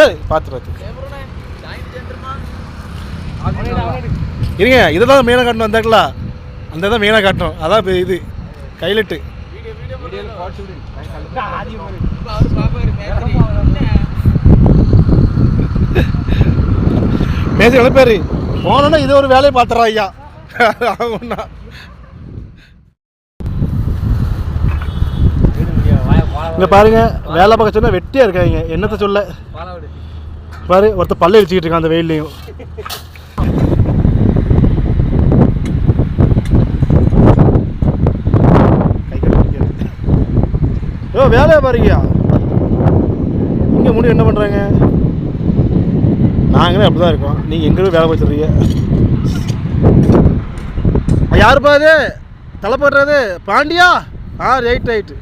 ஏய் பார்த்து பார்த்து இருங்க இதை தான் மெயினாக காட்டணும் வந்தாங்களா அந்த தான் மெயினாக காட்டணும். அதான் இப்போ இது. கைலெட்டு பேசி எழுப்பாரு போனோன்னா இது ஒரு வேலையை பார்த்துறா ஐயா. ஆகும்னா இங்கே பாருங்க வேலை பார்க்க சொன்னா வெட்டியாக இருக்காங்க. என்னத்தை சொல்ல? பாரு ஒருத்தர் பல்ல அடிச்சுக்கிட்டு இருக்கான் அந்த வெயிலையும் ஓ வேலையை பாருங்கயா இங்கே முடி என்ன பண்ணுறாங்க நாங்களே அப்படி தான் இருக்கோம். நீங்கள் எங்கே வேலை பார்த்துருக்கீங்க யாருப்பா அது? தலை போடுறது? பாண்டியா? ஆ ரைட் ரைட்டு